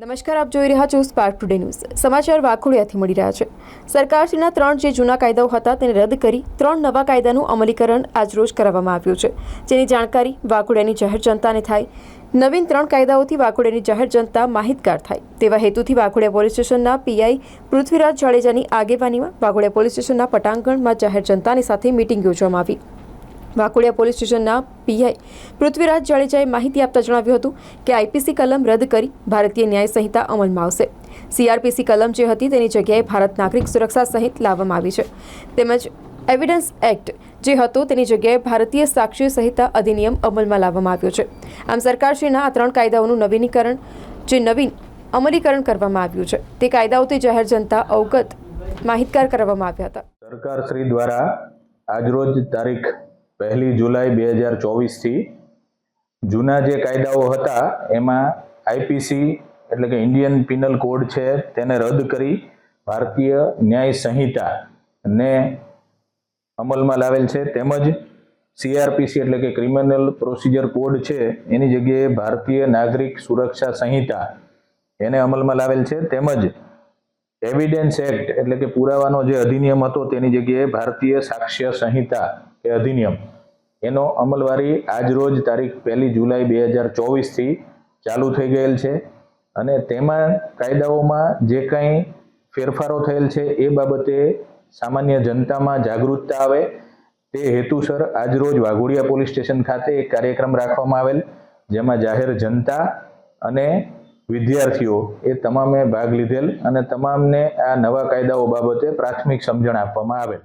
નમસ્કાર, આપ જોઈ રહ્યા છો સ્પાર્ક ટુડે ન્યૂઝ સમાચાર વાખોડિયાથી મળી રહ્યા છે. સરકારશ્રીના ત્રણ જે જૂના કાયદાઓ હતા તેને રદ કરી ત્રણ નવા કાયદાનું અમલીકરણ આજરોજ કરાવવામાં આવ્યું છે. જેની જાણકારી વાખોડિયાની જાહેર જનતાને થાય. નવીન ત્રણ કાયદાઓથી વાખોડિયાની જાહેર જનતા માહિતગાર થાય. તેવા હેતુથી વાઘોડિયા પોલીસ સ્ટેશનના પીઆઈ પૃથ્વીરાજ જાડેજાની આગેવાનીમાં વાઘોડિયા પોલીસ સ્ટેશનના પટાંગણમાં જાહેર જનતાની સાથે મિટિંગ યોજવામાં આવી. વાકોડિયા પોલીસ સ્ટેશનના પીઆઈ પૃથ્વીરાજ જાડેજાએ માહિતી આપતા જણાવ્યું હતું કે આઈપીસી કલમ રદ કરી ભારતીય ન્યાય સંહિતા અમલમાં આવશે. સીઆરપીસી કલમ જે હતી તેની જગ્યાએ ભારત નાગરિક સુરક્ષા સહિત લાવવામાં આવી છે. તેમજ એવિડન્સ એક્ટ જે હતો તેની જગ્યાએ ભારતીય સાક્ષી સંહિતા અધિનિયમ અમલમાં લાવવામાં આવ્યો છે. આમ સરકારશ્રીના આ ત્રણ કાયદાઓનું નવીનીકરણ જે નવીન અમલીકરણ કરવામાં આવ્યું છે, તે કાયદાઓથી જાહેર જનતા અવગત માહિતગાર કરવામાં આવ્યા હતા. સરકાર દ્વારા આજરોજ તારીખ પહેલી જુલાઈ બે હજાર ચોવીસથી જૂના જે કાયદાઓ હતા, એમાં આઈપીસી એટલે કે ઇન્ડિયન પિનલ કોડ છે, તેને રદ કરી ભારતીય ન્યાય સંહિતા ને અમલમાં લાવેલ છે. તેમજ સીઆરપીસી એટલે કે ક્રિમિનલ પ્રોસિજર કોડ છે, એની જગ્યાએ ભારતીય નાગરિક સુરક્ષા સંહિતા એને અમલમાં લાવેલ છે. તેમજ એવિડન્સ એક્ટ એટલે કે પુરાવાનો જે અધિનિયમ હતો, તેની જગ્યાએ ભારતીય સાક્ષ્ય સંહિતા એ અધિનિયમ. એનો અમલવારી આજરોજ તારીખ પહેલી જુલાઈ બે હજાર ચોવીસથી ચાલુ થઈ ગયેલ છે અને તેમાં કાયદાઓમાં જે કાંઈ ફેરફારો થયેલ છે એ બાબતે સામાન્ય જનતામાં જાગૃતતા આવે. તે હેતુસર આજરોજ વાઘોડિયા પોલીસ સ્ટેશન ખાતે એક કાર્યક્રમ રાખવામાં આવેલ, જેમાં જાહેર જનતા અને વિદ્યાર્થીઓ એ તમામે ભાગ લીધેલ અને તમામને આ નવા કાયદાઓ બાબતે પ્રાથમિક સમજણ આપવામાં આવેલ.